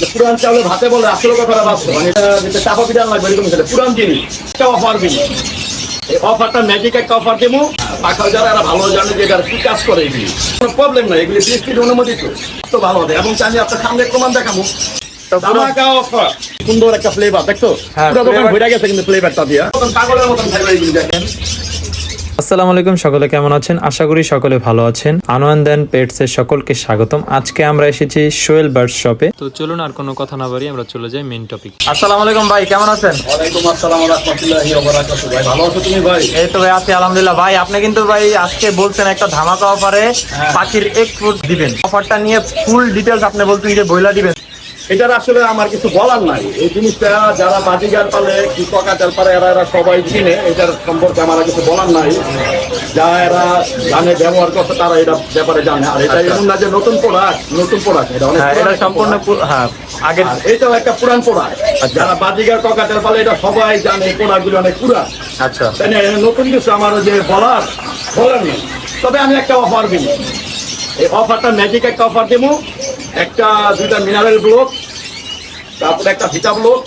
যে পুরান চাউলে ভাতে বলে আসলে কথাটা বাস্তব মানে এটা যেটা চাপা পিঠা লাগবে এরকম পুরান জিনিস একটা অফার দিন। এই অফারটা ম্যাজিক একটা অফার দেবো যারা এরা ভালো জানে যে এটার কি কাজ করে এগুলি। কোনো প্রবলেম নাই এগুলি অনুমোদিত। তো ভালো হবে। এবং জানি আপনার সামনে প্রমাণ দেখাবো ধামাকা অফার সুন্দর একটা ফ্লেভার দেখছ? হ্যাঁ, পুরো দোকান ভরে গেছে কিন্তু ফ্লেভারটা দিয়া। পাগলের মতন ফ্লেভার এগুলি দেখেন। আসসালামু আলাইকুম সকলে কেমন আছেন? আশা করি সকলে ভালো আছেন। আনোয়ান দেন পেটস এর সকলকে স্বাগতম। আজকে আমরা এসেছি সোয়েল বার্ড শপে। তো চলুন আর কোনো কথা না বাড়িয়ে আমরা চলে যাই মেইন টপিক আসসালামু আলাইকুম ভাই কেমন আছেন? ওয়ালাইকুম আসসালাম রহমতুল্লাহি ওয়া বারাকাতুহু। ভাই ভালো আছো তুমি ভাই? এই তো ভাই আছি আলহামদুলিল্লাহ। ভাই আপনি কিন্তু ভাই আজকে বলছেন একটা ধামাকা অফারে পাখির এক ফুট দিবেন। অফারটা নিয়ে ফুল ডিটেলস আপনি বলছেন যে বইলা দিবেন। এটার আসলে আমার কিছু বলার নাই। এই জিনিসটা যারা বাজিগার পালে কি ককাচার পালে এরা এরা সবাই চিনে এটার সম্পর্কে আমার কিছু বলার নাই। যা এরা জানে ব্যবহার করছে তারা এটা ব্যাপারে জানে। আর এটা এমন না যে নতুন প্রোডাক্ট নতুন প্রোডাক্ট এটা অনেক হ্যাঁ এটা সম্পূর্ণ। হ্যাঁ আর এটাও একটা পুরান প্রোডাক্ট যারা বাজিগার ককাচার পালে এটা সবাই জানে এই প্রোডাক্টগুলো অনেক পুরান। আচ্ছা। তাই নতুন কিছু আমার যে বলার বলার নেই। তবে আমি একটা অফার দিব এই অফারটা ম্যাজিক একটা অফার দেবো একটা দুইটা মিনারেল ব্লক তারপরে একটা ভিটা ব্লক।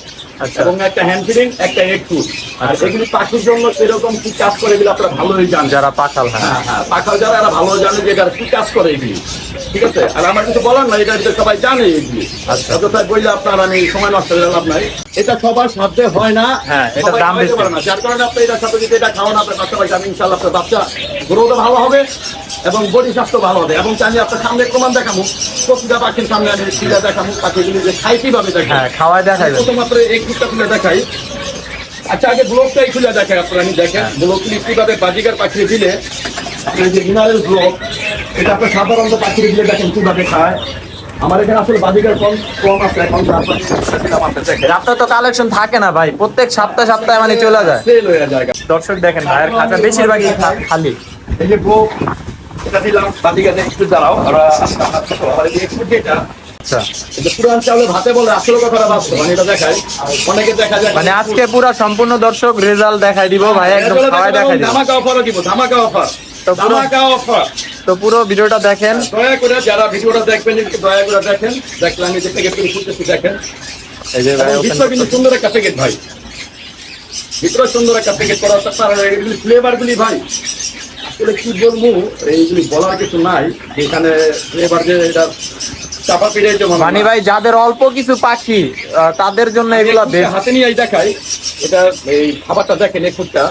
এবং একটা হ্যান্ড ফিডিং একটা এগ ফুড আর আচ্ছা। এগুলি পাখির জন্য সেরকম কি কাজ করে এগুলো আপনারা ভালোই জানেন। যারা পাখাল হ্যাঁ। হ্যাঁ হ্যাঁ যারা এরা ভালো জানে যে এটার কি কাজ করে এগুলি। ঠিক আছে? আর আমার কিছু বলার নাই এটা এটা সবাই জানে এগুলি। আচ্ছা। বললে আপনার আমি সময় নষ্ট করে লাভ নাই। এটা সবার সাধ্যে হয় না। হ্যাঁ, এটা দাম বেশি। পারে না। যার কারণে আপনি এটার সাথে যদি এটা খাওয়ান আপনার বাচ্চা পাইছে আমি ইনশাল্লাহ আপনার বাচ্চা গ্রোথও ভালো হবে এবং বডি স্বাস্থ্য ভালো হবে। এবং আমি আপনার সামনে প্রমাণ দেখাবো। প্রতিটা পাখির সামনে আমি সিধা দেখাবো পাখিগুলি যে খাই কীভাবে দেখাই হ্যাঁ খাওয়াই দেখাইবেন। শুধুমাত্র কুটটা খুলে দেখাই আচ্ছা আগে ব্লকটাই খুলে দেখাই আপনারা আমি দেখেন ব্লকগুলি কীভাবে বাজিকার পাখিরে দিলে যে মিনারেল ব্লক এটা আপনার সাধারণত পাখিরে দিলে দেখেন কীভাবে খায় আমার এখানে আসলে বাজিকার কম কম আছে এখন আপনার দেখেন তো কালেকশন থাকে না ভাই প্রত্যেক সপ্তাহে সপ্তাহে মানে চলে যায় সেল হয়ে যায় দর্শক দেখেন ভাইয়ের খাতা বেশিরভাগই খালি এই যে ব্লক এটা দিলাম বাজিকাতে একটু দাঁড়াও আমার যেটা আচ্ছা। মানে মানে আজকে পুরো সম্পূর্ণ দর্শক রেজাল্ট দেখাই দিব ভাই একদম খাওয়াই দেখাই দিব। ধামাকা অফার তো পুরো- অফার তো পুরো ভিডিওটা দেখেন। দয়া করে যারা ভিডিওটা দেখবেন দয়া করে দেখেন। দেখলে আমি প্যাকেট করে দেখেন। এই যে ভাই কিন্তু সুন্দর একটা প্যাকেট ভাই। ভিতরে সুন্দর একটা প্যাকেট করা ফ্লেভার গুলি ভাই। আসলে কি বলব এইগুলি বলার কিছু নাই। এখানে ফ্লেভার যে এটা চাপা যেমন মানে ভাই যাদের অল্প কিছু পাখি তাদের জন্য এগুলা হাতে নিয়ে দেখাই। এটা এই খাবারটা দেখেন এই ফুডটা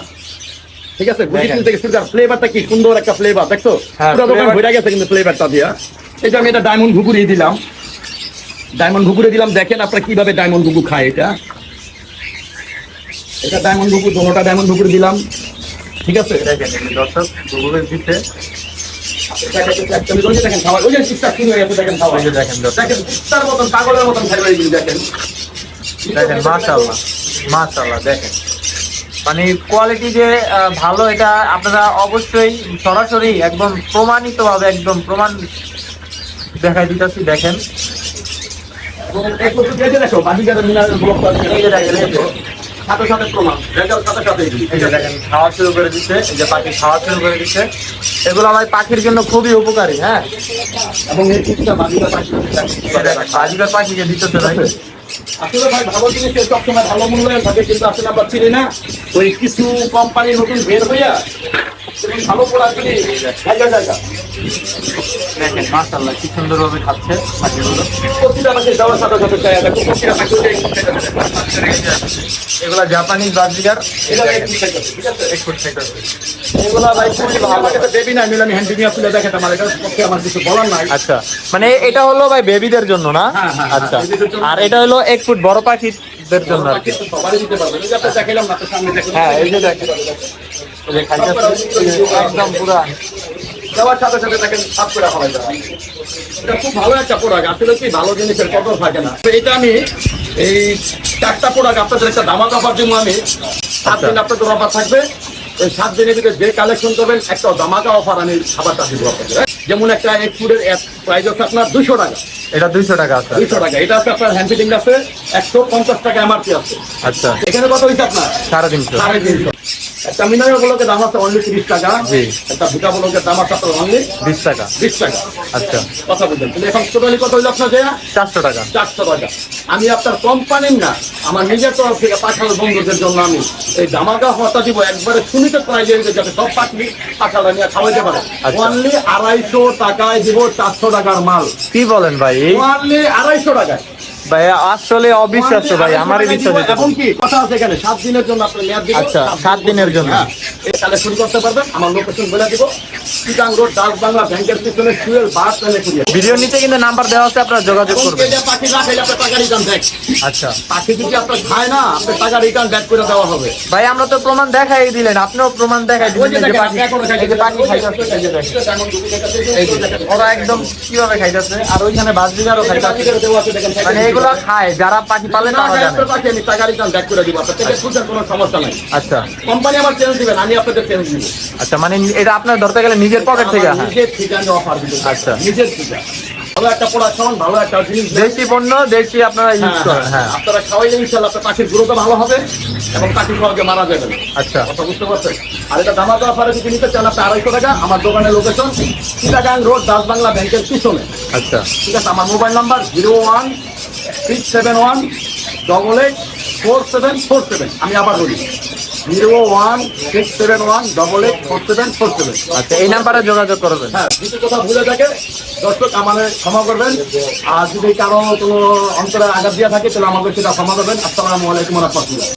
ঠিক আছে? থেকে শুরু ফ্লেভারটা কি সুন্দর একটা ফ্লেভার দেখছ? হ্যাঁ, পুরো দোকান ভরে গেছে কিন্তু ফ্লেভারটা দিয়া। এটা আমি এটা ডায়মন্ড ঘুঘুরিয়ে দিলাম। ডায়মন্ড ঘুঘুরে দিলাম। দেখেন আপনারা কীভাবে ডায়মন্ড ঘুঘু খায় এটা। এটা ডায়মন্ড ঘুঘু দোনোটা ডায়মন্ড ঘুঘুরে দিলাম। ঠিক আছে? দেখেন দর্শক গুগলের মানে কোয়ালিটি যে ভালো এটা আপনারা অবশ্যই সরাসরি একদম প্রমাণিত ভাবে একদম প্রমাণ দেখাই দিতেছি দেখেন। সাথে সাথে প্রমাণ। রেজাল্ট সাথে সাথে দেখেন খাওয়া শুরু করে দিচ্ছে এই যে পাখি খাওয়া শুরু করে দিচ্ছে। এগুলো আমার পাখির জন্য খুবই উপকারী হ্যাঁ? এবং এই কিছুটা বাজিকার পাখি বাজিকার পাখিকে দিতেছে ভাই। আসলে ভাই ভালো জিনিসের সবসময় ভালো মূল্যায়ন থাকে কিন্তু আসলে আমরা চিনি না। ওই কিছু কোম্পানি নতুন বের হইয়া দেখেন মাশাআল্লাহ কি সুন্দরভাবে খাচ্ছে পাখিগুলো। এগুলা জাপানিজ বাজিকার এটা একটু খাইতে থাকে, ঠিক আছে? এক ফুট থেকে এগুলা ভাই খুবই ভালো। বেবি না মিলে আমি হ্যান্ড নিয়ে তুলে দেখাতে আমার এটা পক্ষে আমার কিছু বলার নাই। আচ্ছা মানে এটা হলো ভাই বেবিদের জন্য না? হ্যাঁ, হ্যাঁ, আচ্ছা আর এটা হলো এক ফুট বড় পাখিদের জন্য আর কি। হ্যাঁ, এই যে দেখেন। একদম পুরা। সাথে সাথে দেখেন সাফ করে এটা খুব ভালো একটা প্রোডাক্ট আসলে কি ভালো জিনিসের থাকে না। তো এটা আমি এই প্রোডাক্ট আপনাদের একটা দামাক অফার দিব আমি সাত অফার থাকবে। ভিতরে যে কালেকশন করবেন একটা দামাকা অফার আমি খাবারটা দিব আপনাদের। যেমন একটা এক ফুডের প্রাইস আছে আপনার দুশো টাকা। এটা দুইশো টাকা আছে দুইশো টাকা। এটা আছে আপনার হ্যান্ড ফিটিং আছে একশো পঞ্চাশ টাকা এমআরপি আছে। আচ্ছা। এখানে কত হয়েছে আপনার? সাড়ে তিনশো। সাড়ে তিনশো। একটা মিনারেল ব্লকের দাম আছে অনলি তিরিশ টাকা একটা ভিটা ব্লকের দাম আছে আপনার অনলি বিশ টাকা। বিশ টাকা। আচ্ছা। কথা বলছেন কিন্তু এখন টোটালি কত হইল আপনার যে চারশো টাকা। চারশো টাকা। আমি আপনার কোম্পানির না আমার নিজের তরফ থেকে পাঠানো বন্ধুদের জন্য আমি এই জামাকা হতা দিব একবারে সীমিত প্রাইজে যাতে সব পাখি পাখাটা নিয়ে খাওয়াইতে পারে। আচ্ছা। অনলি আড়াইশো টাকায় দিব চারশো টাকার মাল। কি বলেন ভাই? অনলি আড়াইশো টাকায়। ভাই আসলে অবিশ্বাস্য ভাই আমারই বিশ্বাস এখন কি? কথা আছে এখানে সাত দিনের জন্য আপনি মেয়াদ আচ্ছা, সাত দিনের জন্য। এই কালেকশন করতে পারবেন। আমার লোকেশন বলে দিব। চিটাং রোড ডাক বাংলা ব্যাংকের পিছনে সুয়েল বাস ট্রেনে ভিডিও নিচে কিন্তু নাম্বার দেওয়া আছে আপনারা যোগাযোগ করবেন। পাখি না আপনার টাকা রিটার্ন দেখ আচ্ছা। পাখি যদি আপনার খায় না আপনার টাকা রিটার্ন ব্যাক করে দেওয়া হবে। ভাই আমরা তো প্রমাণ দেখাই দিলেন আপনিও প্রমাণ দেখাই দিলেন যে পাখি পাখি খাইতেছে ওরা একদম কীভাবে খাইতেছে আর ওইখানে খাইতেছে মানে এগুলো খায় যারা পাখি পালে তারা জানে। টাকা রিটার্ন ব্যাক করে দিব আপনার থেকে কোনো সমস্যা নাই। আচ্ছা। কোম্পানি আমার চেঞ্জ দিবেন আমি দিব আচ্ছা মানে এটা আপনার ধরতে গেলে নিজের পকেট থেকে আমার হ্যাঁ নিজের থেকে আমি অফার দিব আচ্ছা। নিজের থেকে ভালো একটা প্রোডাকশন ভালো একটা জিনিস। দেশি পণ্য দেশি আপনারা ইউজ হ্যাঁ, করেন হ্যাঁ। আপনারা খাওয়াইলে ইনশাল্লাহ আপনার পাখির গ্রোথও ভালো হবে এবং পাখির সহজে মারা যাবে আচ্ছা। কথা বুঝতে পারছেন? আর এটা যদি নিতে চান আপনি আড়াইশো টাকা আমার দোকানের লোকেশন চিটাগাং রোড দাস বাংলা ব্যাংকের পিছনে। আচ্ছা। ঠিক আছে আমার mobile number zero one six seven one double eight four seven four seven আমি আবার বলি। Zero one six seven one double eight four seven four seven আচ্ছা এই নাম্বারে যোগাযোগ করবেন। হ্যাঁ যদি কোথাও ভুলে থাকে দর্শক আমাদের ক্ষমা করবেন। আর যদি কারও কোনো অন্তরে আঘাত দেওয়া থাকে তাহলে আমাকে সেটা ক্ষমা করবেন। আসসালামু আলাইকুম রহমতুল্লাহ।